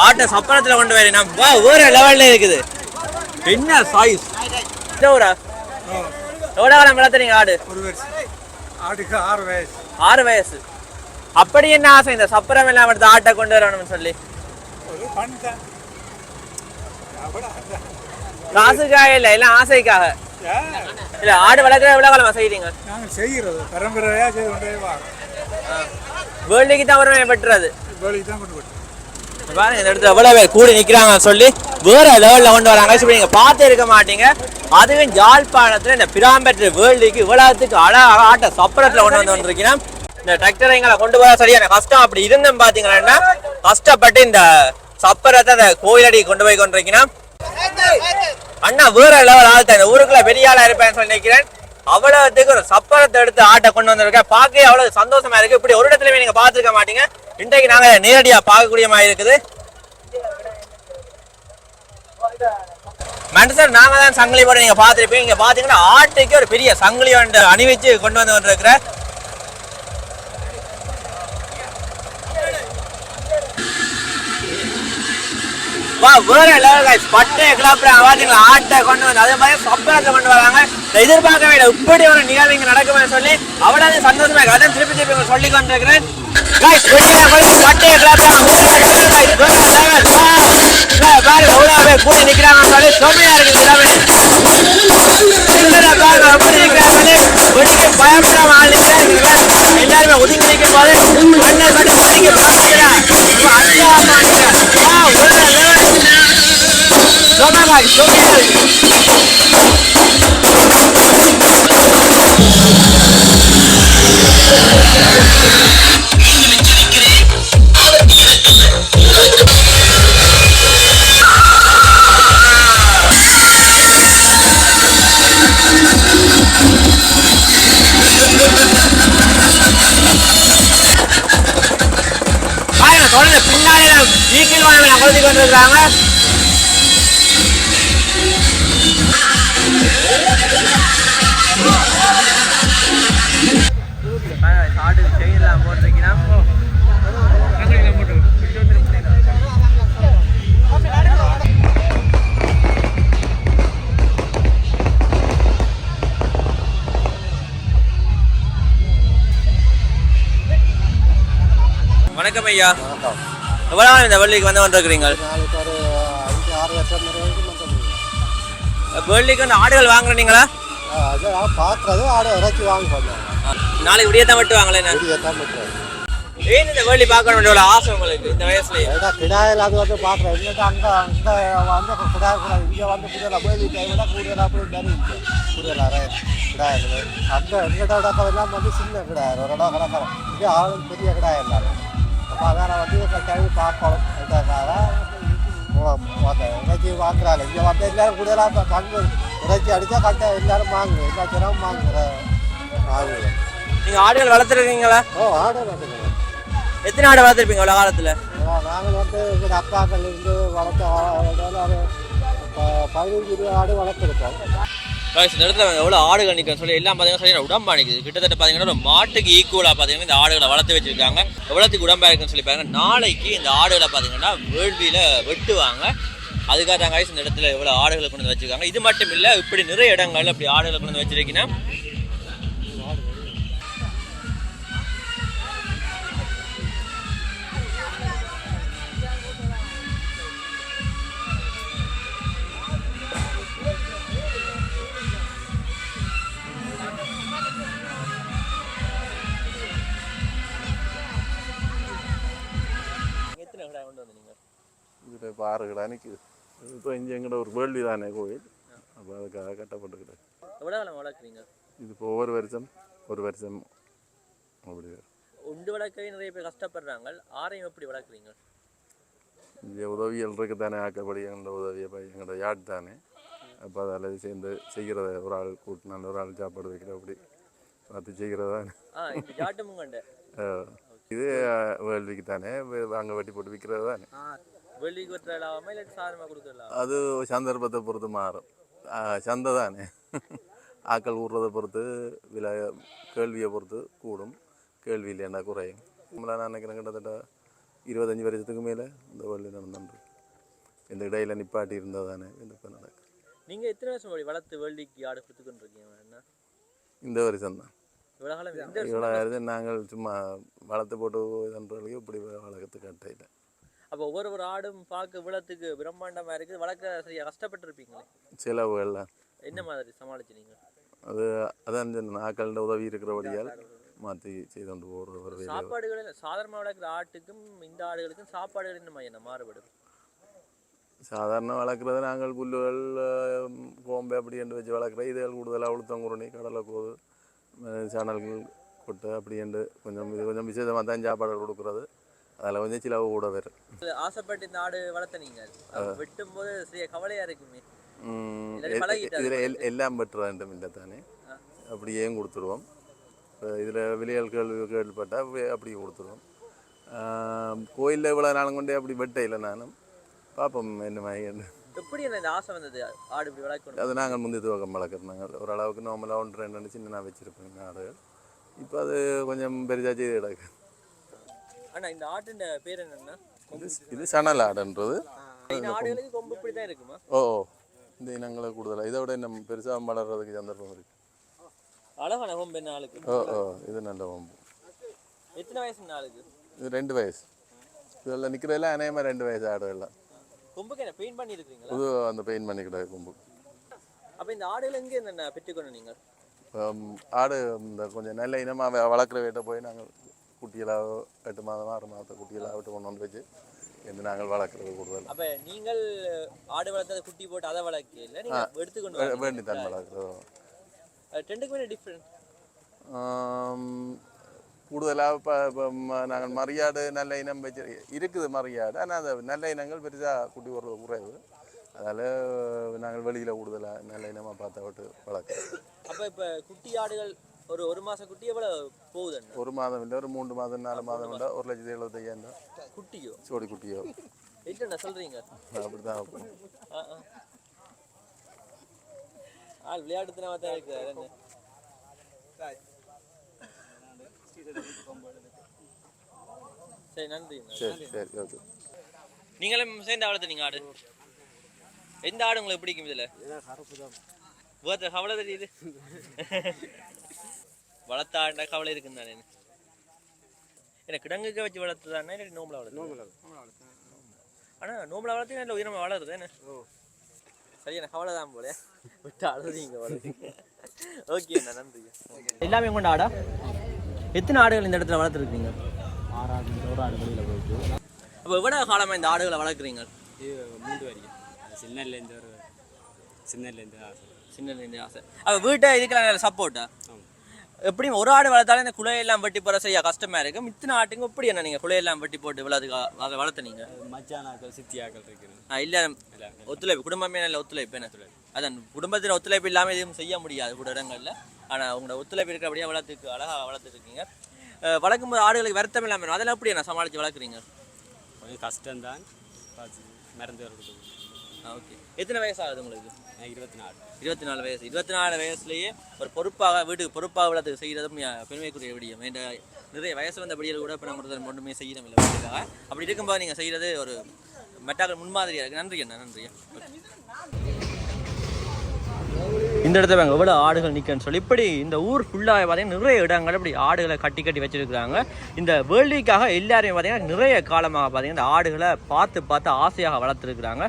ஆட்டை சப்பரத்துல கொண்டு வரேன் வா வேற லெவல்ல இருக்குது. என்ன சாய்ஸ் ஊரா? எவ்வளோ காலம் வளர்த்துறீங்க ஆடு? ஒரு ஆட்டுக்கு ஆறு வயசு. ஆறு வயசு. அப்படி என்ன ஆசை? இந்த சப்பரம் எல்லாம் எடுத்து ஆட்டை கொண்டு வரணும்னு சொல்லி. ஒரு காசுக்காக இல்ல எல்லாம் ஆசைக்காக? இல்ல ஆடு வளர்க்குற எவ்வளவு காலமா செய்றீங்க? நாங்கள் செய்கிறது பரம்பரையாக செய்து கொண்டே வேர்ல்டுக்கு தான் வருமே பெற்றுறது வேலைக்கு தான் கொண்டு பாருங்க இந்த இடத்துல எவ்வளவு பேர் கூடி நிக்கிறாங்கன்னு சொல்லி வேற லெவல்ல கொண்டு வராங்க. இப்ப நீங்க பார்த்து இருக்க மாட்டீங்க. அதுவும் யாழ்ப்பாணத்துல இந்த பிராம்பெட்ரி வேர்ல்டுக்கு இவ்வளவுக்கு அழகாக ஆட்ட சப்பரத்துல கொண்டு வந்து வந்திருக்கீங்க இந்த டிராக்டரை எங்களை கொண்டு போக சரியான கஷ்டம். அப்படி இருந்தேன் பாத்தீங்கன்னா கஷ்டப்பட்டு இந்த சப்பரத்தை அந்த கோயிலடி கொண்டு போய் கொண்டிருக்கீங்கன்னா அண்ணா வேற லெவல் ஆழ்த்த இந்த ஊருக்குள்ள பெரிய ஆளா இருப்பேன்னு சொல்லி நினைக்கிறேன். அவ்வளவுக்கு ஒரு சப்பரத்தை எடுத்து ஆட்டை கொண்டு வந்திருக்கேன் பார்க்க அவ்வளவு சந்தோஷமா இருக்கு. இப்படி ஒரு இடத்துலயுமே நீங்க பாத்துருக்க மாட்டீங்க. இன்றைக்கு நாங்க நேரடியா பார்க்கக்கூடிய மாதிரி இருக்குது. மனுஷன் நாங்க தான் சங்கிலி போட நீங்க பார்த்திருப்பீங்க. இங்க பாத்தீங்கன்னா ஆட்டுக்கு ஒரு பெரிய சங்கிலி ஒன்று அணிவிச்சு கொண்டு வந்து கொண்டிருக்கிற வா வேற லெவல் கைஸ் பட்டை கிளப்புற பாத்தீங்களா ஆட்டை கொண்டு வந்து அதே மாதிரி சப்பரத்தை கொண்டு வராங்க. எதிர்பார்க்கவே இல்லை. இப்படி ஒரு நிகழ்வு இங்க நடக்கும்னு சொல்லி அவ்வளவு சந்தோஷமா இருக்கு அதான் திருப்பி திருப்பி சொல்லி கொண்டிருக்கிறேன். கைஸ் வெளியில போய் பட்டையை கிளப்புறாங்க பாரு எவ்வளவு பேர் கூடி நிக்கிறாங்கன்னு சொல்லி சோமையா இருக்கு எல்லாமே என்னடா பாருங்க, எப்படி நிக்கிறாங்கன்னு ஒதுங்கி பயப்படாம ஆள் நிக்கிறாங்க. எல்லாருமே ஒதுங்கி நிற்கும் போது தொடர்ந்து பின்னாடி வீக்கில் வாங்க அகழ்த்தி கொண்டு வணக்கம் ஐயா. எவ்வளோ இந்த வள்ளிக்கு வந்து கொண்டிருக்கிறீங்க நாளைக்கு ஒரு அஞ்சு ஆறு வருஷம் வேர்ல்டுக்கு வந்து ஆடுகள் வாங்குறீங்களா அது நான் பார்க்குறது ஆடை இறைச்சி வாங்க போனேன் நாளைக்கு தான் மட்டும் வாங்கல வீடியோ தான் பண்ணுறேன் ஏன் இந்த வேர்ல்டி பார்க்கணும் எவ்வளவு ஆசை உங்களுக்கு இந்த வயசுல ஏன்னா கிடாயில் அது வந்து பார்க்குறேன் இல்லைன்னா அங்கே அங்கே வந்து கிடாய் கூடாது இங்கே வந்து புரியல போய் விட கூடுதலாக போய் தனி புரியல கிடாயில் அங்கே எங்கிட்ட இடக்கெல்லாம் வந்து சின்ன கிடாயில் ஒரு இடம் கிடக்கிறேன் இங்கே ஆளும் பெரிய கிடாய் எல்லாரும் அப்போ அதான் வந்து கழுவி பார்க்கணும் இறைச்சி வாங்குறாங்க இங்கே வந்து எல்லாரும் கூடுதலாக பங்கு இறைச்சி அடித்தா கரெக்டாக எல்லாரும் வாங்குவோம் எல்லா தினமும் வாங்குற வாங்குவோம் நீங்கள் ஆடுகள் வளர்த்துருக்கீங்களா? ஓ ஆடு பார்த்துக்கிறேன் எத்தனை ஆடு வளர்த்துருப்பீங்க இவ்வளவு காலத்தில்? நாங்கள் வந்து எங்கள் அப்பாக்கள் இருந்து வளர்த்த ப- பதினஞ்சு இருபது ஆடு வளர்த்துருக்கோம். Guys, இந்த இடத்துல எவ்வளோ ஆடுகள் நிற்கும் சொல்லி எல்லாம் பார்த்தீங்கன்னா சரியான உடம்பா நிற்குது கிட்டத்தட்ட பார்த்தீங்கன்னா ஒரு மாட்டுக்கு ஈக்குவலாக பார்த்தீங்கன்னா இந்த ஆடுகளை வளர்த்து வச்சிருக்காங்க. எவ்வளோத்துக்கு உடம்பா இருக்குன்னு சொல்லி பாருங்க. நாளைக்கு இந்த ஆடுகளை பார்த்தீங்கன்னா வேள்வியில் வெட்டுவாங்க. அதுக்காக தான் guys இந்த இடத்துல எவ்வளோ ஆடுகளை கொண்டு வந்து வச்சிருக்காங்க. இது மட்டும் இல்லை இப்படி நிறைய இடங்கள்ல இப்படி ஆடுகளை கொண்டு வந்து வச்சிருக்கீங்கன்னா கடை கொண்டு வந்தீங்க இதில் இப்போ ஆறு கடை நிற்குது இப்போ இங்கே எங்கட ஒரு வேள்வி தானே கோயில் அப்போ அதுக்காக கட்டப்பட்டுக்கிட்டு எவ்வளோ காலம் வளர்க்குறீங்க இது இப்போ ஒவ்வொரு வருஷம் ஒரு வருஷம் அப்படி உண்டு வளர்க்கவே நிறைய பேர் கஷ்டப்படுறாங்க ஆரையும் எப்படி வளர்க்குறீங்க இங்கே உதவிகள் இருக்கு தானே ஆக்கப்படி எங்களோட உதவியை போய் எங்களோட யாட் தானே அப்போ அதில் சேர்ந்து செய்கிறத ஒரு ஆள் கூட்டினால ஒரு ஆள் சாப்பாடு வைக்கிற அப்படி பார்த்து செய்கிறது ஆ முங்கண்ட அஹ், இது வேள்விக்கு தானே? அங்கே வெட்டி போட்டு விற்கிறது தானே? வெளிக்கு வெட்டுற இல்லாமல் இல்லாட்டி சாதமாக கொடுக்கலாம் அது சந்தர்ப்பத்தை பொறுத்து மாறும். சந்தை தானே? ஆக்கள் ஊடுறதை பொறுத்து விலை கேள்வியை பொறுத்து கூடும். கேள்வி இல்லைன்னா குறையும். நம்மள நான் நினைக்கிறேன் கிட்டத்தட்ட இருபத்தஞ்சி வருஷத்துக்கு மேலே இந்த வேர்ல்டு நடந்துட்டு இந்த இடையில நிப்பாட்டி இருந்தால் தானே இந்த இப்போ நடக்கும். நீங்க எத்தனை வருஷம் வளர்த்து வேள்விக்கு ஆடு கொடுத்துக்கிட்டு இருக்கீங்க இந்த வருஷம் தான் இந்த இவ்வளோ நாங்கள் சும்மா வளர்த்து போட்டு இதுன்றதுக்கு இப்படி வளர்க்கறதுக்கு கட்டையில் அப்போ ஒவ்வொரு ஒரு ஆடும் பார்க்க விழத்துக்கு பிரம்மாண்டமா இருக்குது. வளர்க்க சரியா கஷ்டப்பட்டிருப்பீங்களே? செலவுகள்லாம். என்ன மாதிரி சமாளிச்சு நீங்க? அது அதான் சொன்னேன் ஆக்களோட உதவி இருக்கிறபடியால் மாற்றி செய்து கொண்டு போகிற ஒரு வேலை சாப்பாடுகள் சாதாரணமா வளர்க்குற ஆட்டுக்கும் இந்த ஆடுகளுக்கும் சாப்பாடுகள் என்ன என்ன மாறுபடும்? சாதாரண வளர்க்குறது நாங்கள் புல்லுகள் கோம்பை அப்படி என்று வச்சு வளர்க்குற இதுகள் கூடுதலாக உளுத்தங்குருணி கடலைக்கோது அஹ், சணல்கள் கொட்டை அப்படி என்று கொஞ்சம் இது கொஞ்சம் விசேஷமாக தான் சாப்பாடு கொடுக்குறது. அதில் கொஞ்சம் சிலவு கூட வரும் ஆசைப்பட்டு இந்த ஆடு வளர்த்த நீங்க அது வெட்டும் போது சரியா கவலையா இருக்குமே. இதுல எல் எல்லாம் பெற்ற வேண்டும் இல்லை தானே. அப்படியே கொடுத்துருவோம் இதில் விலைகள் கேள்வி கேள்விப்பட்டால் அப்படியே கொடுத்துருவோம் கோயிலில் இவ்வளோ நாளும் கொண்டே அப்படி வெட்ட இல்லை நானும். பார்ப்போம் என்ன மாதிரி என்ன. எப்படி இந்த ஆசை வந்தது? ஆடு இப்படி வளர்க்கணும். அது நாங்கள் முந்தைய துவக்கம் வளர்க்குறோம் நாங்கள் ஓரளவுக்கு நார்மலாக ஒன்று ரெண்டு சின்ன நான் வச்சுருப்பேன் ஆடுகள் இப்போ அது கொஞ்சம் பெரிதாக செய்து கிடக்கு. ஆனா இந்த ஆட்டுன்ற பேர் என்னன்னா இது இது சணல் ஆடுன்றது. ஆடுகளுக்கு கொம்பு. இப்படி தான் இருக்குமா? ஓ. இந்த இனங்களை கூடுதலாக இதை விட இன்னும் பெருசாக வளர்கிறதுக்கு சந்தர்ப்பம் இருக்குது அழகான கொம்பு என்ன ஆளுக்கு? ஓ ஓ. இது நல்ல வம்பு எத்தனை வயசு ஆளுக்கு? இது ரெண்டு வயசு. இதெல்லாம் நிற்கிறதெல்லாம் அநேகமாக ரெண்டு வயசு ஆடுகள்லாம். கொம்புக்கு என்ன பெயிண்ட் பண்ணி இருக்கீங்களா அந்த பெயிண்ட் பண்ணிக்கிட்ட கொம்பு. அப்ப இந்த ஆடுகள் எங்க இந்த பெற்றுக்கணும் நீங்கள்? ஆடு இந்த கொஞ்சம் நல்ல இனமாக வளர்க்குற வீட்டை போய் நாங்கள் குட்டியெல்லாம் எட்டு மாதம் ஆறு மாதத்தை குட்டியெல்லாம் விட்டு கொண்டு வந்து வச்சு என்று நாங்கள் வளர்க்குறது கூடுதல். அப்ப நீங்கள் ஆடு வளர்த்தத குட்டி போட்டு அதை வளர்க்க இல்லை நீங்க எடுத்துக்கொண்டு. வேண்டி தான் வளர்க்குறோம். ரெண்டுக்குமே என்ன டிஃப்ரெண்ட் கூடுதலாக இப்போ நாங்கள் மரியாடு நல்ல இனம் வச்சு இருக்குது மரியாடு ஆனால் அது நல்ல இனங்கள் பெருசாக குட்டி போடுறது குறைவு அதனால் நாங்கள் வெளியில் கூடுதலாக நல்ல இனமாக பார்த்தா விட்டு வளர்க்குறோம் அப்ப இப்ப குட்டி ஆடுகள் ஒரு ஒரு மாசம் குட்டி எவ்வளவு போகுது? ஒரு மாதம் இல்லை ஒரு மூன்று மாதம் நாலு மாதம் இல்லை ஒரு லட்சத்தி எழுபத்தையாயிரம் தான் குட்டியோ சோடி குட்டியோ என்ன சொல்றீங்க அப்படி தான் வைப்போம் ஆ, ஆ. ஆள் விளையாட்டுத்தனமா தான் இருக்கு வேற என்ன சரி நன்றி. அண்ணா. சரி சரி ஓகே நீங்களும் சேர்ந்து வளர்த்துனீங்க ஆடு. எந்த ஆடு உங்களுக்கு பிடிக்கும் இதுல? கருப்பு தான் வேற கவலை தெரியுது. வளர்த்த ஆண்ட கவலை இருக்குன்னு தானே என்ன கிடங்குக்க வச்சு வளர்த்து தானே இல்லை நோம்புல வளர்த்து ஆனா நோம்புல வளர்த்து நல்ல உயிரமா வளருது என்ன? சரியான கவலை தான் போல. விட்டு அழுதுங்க வளர்த்து. ஓகே நன்றி. எல்லாமே கொண்ட ஆடா? எத்தனை ஆடுகள் இந்த இடத்துல வளர்த்துருக்கீங்க? ஆறாடு ஒரு ஆடு வெளியில் போயிட்டு அப்போ எவ்வளோ காலமா இந்த ஆடுகளை வளர்க்குறீங்க? இது மூன்று வரைக்கும் சின்னலேருந்து ஒரு சின்னலேருந்து ஆசை. சின்ன ஆசை. அப்போ வீட்டை இதுக்கெல்லாம் சப்போர்ட்டா எப்படியும் ஒரு ஆடு வளர்த்தாலும் இந்த குலையெல்லாம் வெட்டி போகிற செய்ய கஷ்டமா இருக்கு. இத்தனை ஆட்டுங்க எப்படி என்ன நீங்கள் குலையெல்லாம் வெட்டி போட்டு இவ்வளோ அதுக்கு அதை வளர்த்துனீங்க? மச்சானாக்கள் சித்தியாக்கள் இருக்கிறது இல்லை ஒத்துழைப்பு. குடும்பமே நல்ல ஒத்துழைப்பு என்ன அதான் குடும்பத்தில் ஒத்துழைப்பு இல்லாமல் எதுவும் செய்ய முடியாது கூட இடங்களில். ஆனால் உங்களோட ஒத்துழைப்பு இருக்கிறபடியே வளர்த்துக்கு அழகாக வளர்த்துருக்கீங்க. வளர்க்கும் போது ஆடுகளுக்கு வருத்தம் இல்லாமல். அதெல்லாம் எப்படி என்ன சமாளித்து வளர்க்குறீங்க? கொஞ்சம் கஷ்டம்தான். பார்த்து மறந்து வருது ஓகே. எத்தனை வயசு ஆகுது உங்களுக்கு? இருபத்தி நாலு இருபத்தி நாலு வயசு. இருபத்தி நாலு வயசுலயே ஒரு பொறுப்பாக வீட்டுக்கு பொறுப்பாக வளர்த்து செய்கிறதும் பெருமைக்குரிய விடியம். என்ற நிறைய வயசு வந்த படியில் கூட இப்போ நம்ம ஒன்றுமே செய்யணும் இல்லை வீட்டுக்காக. அப்படி இருக்கும்போது நீங்கள் செய்கிறது ஒரு மெட்டாக்கள் முன்மாதிரியாக இருக்குது நன்றி அண்ணா நன்றி இந்த இடத்துல பாருங்க எவ்வளோ ஆடுகள் நிற்கன்னு சொல்லி இப்படி இந்த ஊர் ஃபுல்லாக பார்த்தீங்கன்னா நிறைய இடங்கள் இப்படி ஆடுகளை கட்டி கட்டி வச்சிருக்கிறாங்க. இந்த வேள்விக்காக எல்லாரையும் பார்த்தீங்கன்னா நிறைய காலமாக பார்த்தீங்கன்னா இந்த ஆடுகளை பார்த்து பார்த்து ஆசையாக வளர்த்துருக்குறாங்க.